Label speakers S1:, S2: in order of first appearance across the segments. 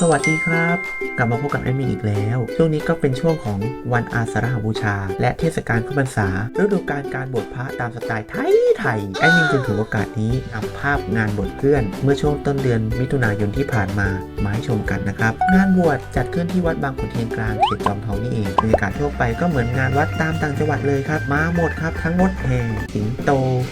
S1: สวัสดีครับ กลับมาพบกับแอดมินอีกแล้ว ช่วงนี้ก็เป็นช่วงของวันอาสาฬหบูชา และเทศกาลเข้าพรรษาฤดูการการบวชพระตามสไตล์ไทยไทยแอดมินจึงถือโอกาสนี้นำภาพงานบวชเพื่อน เมื่อช่วงต้นเดือนมิถุนายนที่ผ่านมามาให้ชมกันนะครับ งานบวชจัดขึ้นที่วัดบางขุนเทียนกลางเขตจอมทองนี่เองบรรยากาศทั่วไปก็เหมือนงานวัดตามต่างจังหวัดเลยครับมาหมดครับทั้งรถแห่สิงโต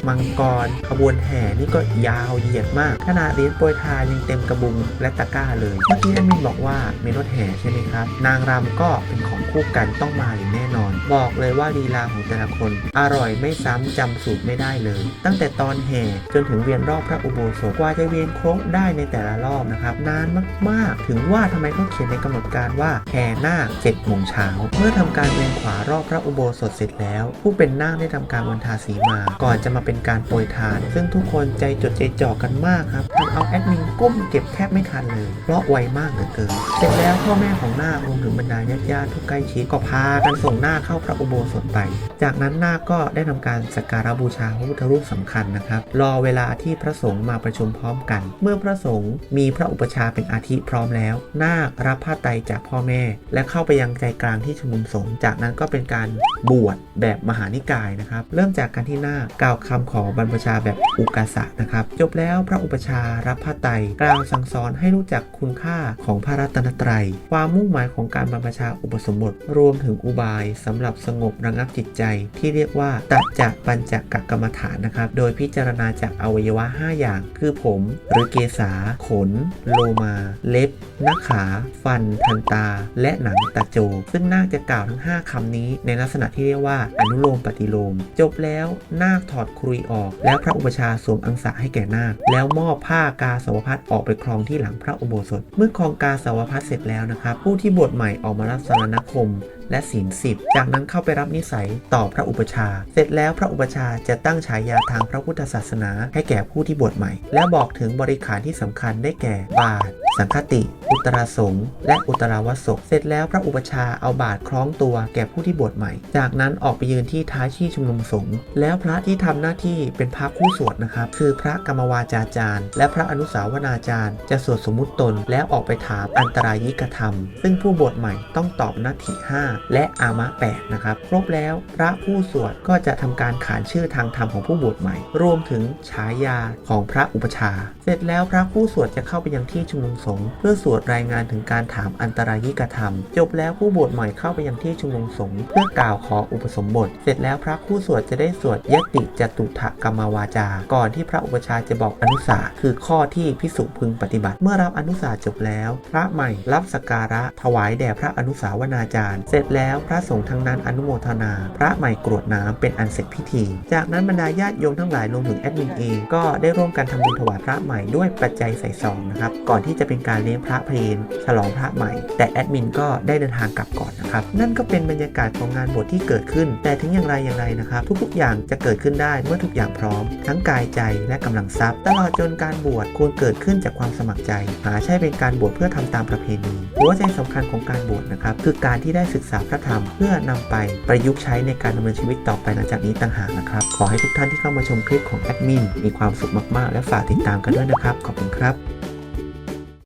S1: มังกร ขบวนแห่นี่ก็ยาวเหยียดมากขนาดเหรียญโปรยทานยังเต็มกระบุงและตะกร้าเลยเมื่อกี้แอดมินบอกว่ามีรถแห่ใช่ไหมครับ นางรำก็เป็นของคู่กันต้องมาอย่างแน่นอน บอกเลยว่าลีลาของแต่ละคน อร่อยไม่ซ้ำจำสูตรไม่ได้เลย ตั้งแต่ตอนแห่จนถึงเวียนรอบพระอุโบสถกว่าจะเวียนครบได้ในแต่ละรอบนะครับนานมากๆ ถึงว่าทำไมเขาเขียนในกำหนดการว่าแห่นาคเจ็ดโมงเช้าเมื่อทำการเวียนขวารอบพระอุโบสถเสร็จแล้ว ผู้เป็นนาคได้ทำการบรรทาสีมา ก่อนจะมาเป็นการโปรยทาน ซึ่งทุกคนใจจดใจจ่อกันมากครับทำเอาแอดมินก้มเก็บแทบไม่ทันเลยเพราะไวมากเหลือเกินเสร็จแล้วพ่อแม่ของนาครวมถึงบรรดาญาติญาติทุกใกล้ชิดก็พากันส่งนาคเข้าพระอุโบสถไป จากนั้นนาคก็ได้ทำการสักการะบูชาพระพุทธรูปสำคัญนะครับ รอเวลาที่พระสงฆ์มาประชุมพร้อมกัน เมื่อพระสงฆ์มีพระอุปชาเป็นอาทิพร้อมแล้ว นาครับผ้าไตรจากพ่อแม่ และเข้าไปยังใจกลางที่ชุมนุมสงฆ์จากนั้นก็เป็นการบวชแบบมหานิกายนะครับ เริ่มจากการที่นาคกล่าวคำขอบรรพชาแบบอุกาสะนะครับ จบแล้วพระอุปชารับผ้าไตรกล่าวสั่งสอนให้รู้จักคุณค่าของพระรัตนตรัย ความมุ่งหมายของการบรรพชาอุปสมบท รวมถึงอุบายสำหรับสงบระงับจิตใจ ที่เรียกว่าตัจจะปัญจกกรรมฐานนะครับ โดยพิจารณาจากอวัยวะ 5 อย่าง คือผม หรือเกษา ขน โลมา เล็บ หน้าขา ฟัน ทันตา และหนังตาโจ ซึ่งนาคจะกล่าวทั้ง 5คำนี้ ในลักษณะที่เรียกว่าอนุโลมปฏิโลม จบแล้วนาคถอดครุยออก แล้วพระอุปชาสวมอังสะให้แก่นาค แล้วมอบผ้ากาสาวพัดออกไปครองที่หลังพระอุโบสถ เมื่อครองกาสาวพัดเสร็จแล้วนะครับผู้ที่บวชใหม่ออกมารับสารณคม และศีลสิบจากนั้นเข้าไปรับนิสัยต่อพระอุปชา เสร็จแล้วพระอุปชาจะตั้งฉายาทางพระพุทธศาสนา ให้แก่ผู้ที่บวชใหม่ และบอกถึงบริขารที่สำคัญได้แก่บาท สังฆติ อุตราสงฆ์และอุตราวสกเสร็จแล้วพระอุปชาเอาบาทคล้องตัวแก่ผู้ที่บวชใหม่ จากนั้นออกไปยืนที่ท้ายที่ชุมนุมสงฆ์แล้วพระที่ทำหน้าที่เป็นพระคู่สวดนะครับ คือพระกรรมวาจาจารย์ และพระอนุสาวนาจารย์ จะสวดสมมุติตนแล้วออกไปถามอันตรายิกธรรม ซึ่งผู้บวชใหม่ต้องตอบนาที5และอามะ8นะครับครบแล้วพระผู้สวดก็จะทำการขานชื่อทางธรรมของผู้บวชใหม่ รวมถึงฉายาของพระอุปชา เสร็จแล้วพระผู้สวดจะเข้าไปยังที่ชุมนุมสงฆ์เพื่อสวดรายงานถึงการถามอันตรายิกธรรม จบแล้วผู้บวชใหม่เข้าไปยังที่ชุมนุมสงฆ์เพื่อกล่าวขออุปสมบท เสร็จแล้วพระผู้สวดจะได้สวดยติจตุถกรรมวาจา ก่อนที่พระอุปชาจะบอกอนุสาคือข้อที่พิสุพึงปฏิบัติ เมื่อรับอนุสาจบแล้ว พระใหม่รับสการะถวายแด่พระอนุสาวนาจารย์ เสร็จแล้วพระสงฆ์ทั้งนั้นอนุโมทนา พระใหม่กรวดน้ำเป็นอันเสร็จพิธี จากนั้นบรรดาญาติโยมทั้งหลายรวมถึงแอดมินเองก็ได้ร่วมกันทำบุญถวายพระใหม่ด้วยปัจจัยใส่ซองนะครับก่อนที่จะเป็นการเลี้ยงพระเพลนฉลองพระใหม่ แต่แอดมินก็ได้เดินทางกลับก่อนนะครับนั่นก็เป็นบรรยากาศของงานบวชที่เกิดขึ้น แต่ถึงอย่างไรอย่างไรนะครับทุกๆ อย่างจะเกิดขึ้นได้เมื่อทุกอย่างพร้อม ทั้งกายใจและกำลังทรัพย์ ตลอดจนการบวชควรเกิดขึ้นจากความสมัครใจ หาใช่เป็นการบวชเพื่อทำตามประเพณีหัวใจสำคัญของการบวชนะครับคือการที่ได้ศึกษาพระธรรม เพื่อนำไปประยุกต์ใช้ในการดำเนินชีวิตต่อไปหลังจากนี้ต่างหากนะครับขอให้ทุกท่านที่เข้ามาชมคลิปของแอดมินมีความสุขมากๆ และฝากติดตามกันด้วยนะครับ ขอบคุณครับ